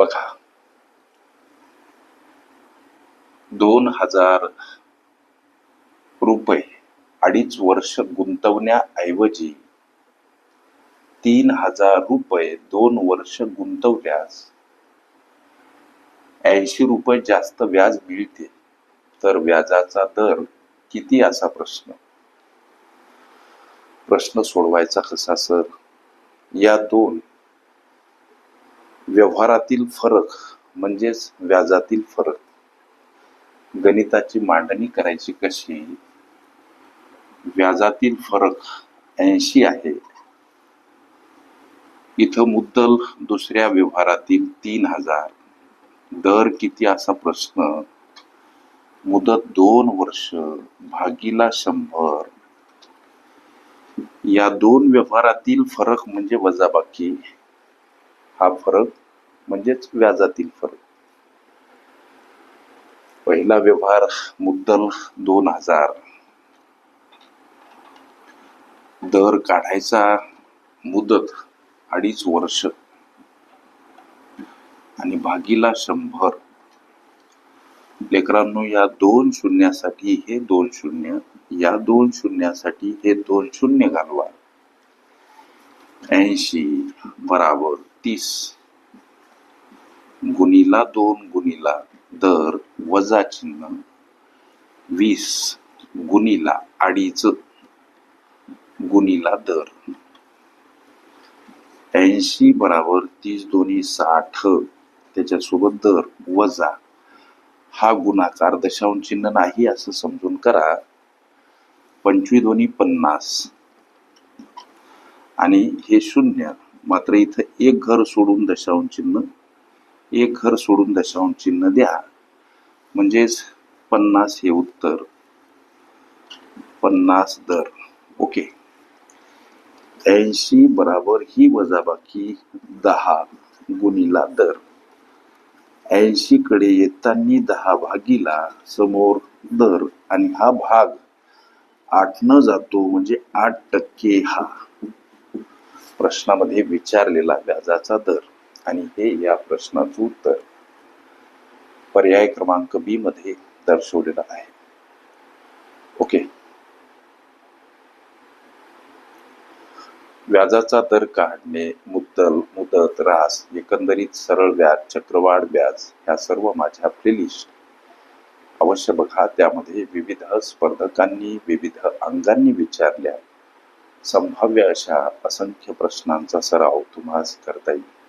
बघा. दोन हजार रुपये अडीच वर्ष गुंतवण्याऐवजी तीन हजार रुपये दोन वर्ष गुंतवल्यास ऐंशी रुपये जास्त व्याज मिळते तर व्याजाचा दर किती असा प्रश्न? प्रश्न सोडवायचा कसा सर? या दोन व्यवहारातील फरक म्हणजेच व्याजातील फरक. गणिताची मांडणी करायची कशी? व्याजातील फरक ऐंशी आहे. इथं मुद्दल दुसऱ्या व्यवहारातील तीन हजार. दर किती असा प्रश्न? मुदत दोन वर्ष भागीला शंभर. या दोन व्यवहारातील फरक म्हणजे वजाबाकी. हा फरक म्हणजेच व्याजातील फरक. पहिला व्यवहार मुद्दल दोन हजार. दर काढायचा मुदत अडीच वर्ष. आणि भागीला शंभर. लेकरांनो या दोन शून्यासाठी हे दोन शून्य या दोन शून्यासाठी हे दोन शून्य घालवा. ऐंशी बराबर तीस. गुणीला दोन गुणीला दर वजा चिन्ह. वीस गुणीला अडीच गुणीला दर. ऐंशी बराबर तीस दोन्ही साठ त्याच्यासोबत दर वजा. हा गुणाकार दशांश चिन्ह नाही असं समजून करा. पंचवी दोन्ही पन्नास. आणि हे शून्य मात्र इथं एक घर सोडून दशांश चिन्ह एक घर सोडून दशांश चिन्ह द्या. म्हणजेच पन्नास हे उत्तर पन्नास दर. ओके. ऐंशी बराबर ही वजाबाकी दहा गुणीला दर. ऐंशी कडे येताना दहा भागीला समोर दर आणि हा भाग आठ न जातो म्हणजे आठ टक्के हा. प्रश्नामध्ये विचारलेला व्याजाचा दर. आणि हे या प्रश्नाचं उत्तर पर्याय क्रमांक बी मध्ये दर्शवलेलं आहे. ओके. व्याजाचा दर काढणे मुद्दल मुदत रास एकंदरीत सरळ व्याज चक्रवाढ व्याज ह्या सर्व माझ्या प्लेलिस्ट अवश्य बघा त्यामध्ये विविध स्पर्धकांनी विविध अंगांनी विचारल्या. संभाव्य अशा असंख्य प्रश्नांचा सराव तुम्हाला करता येईल.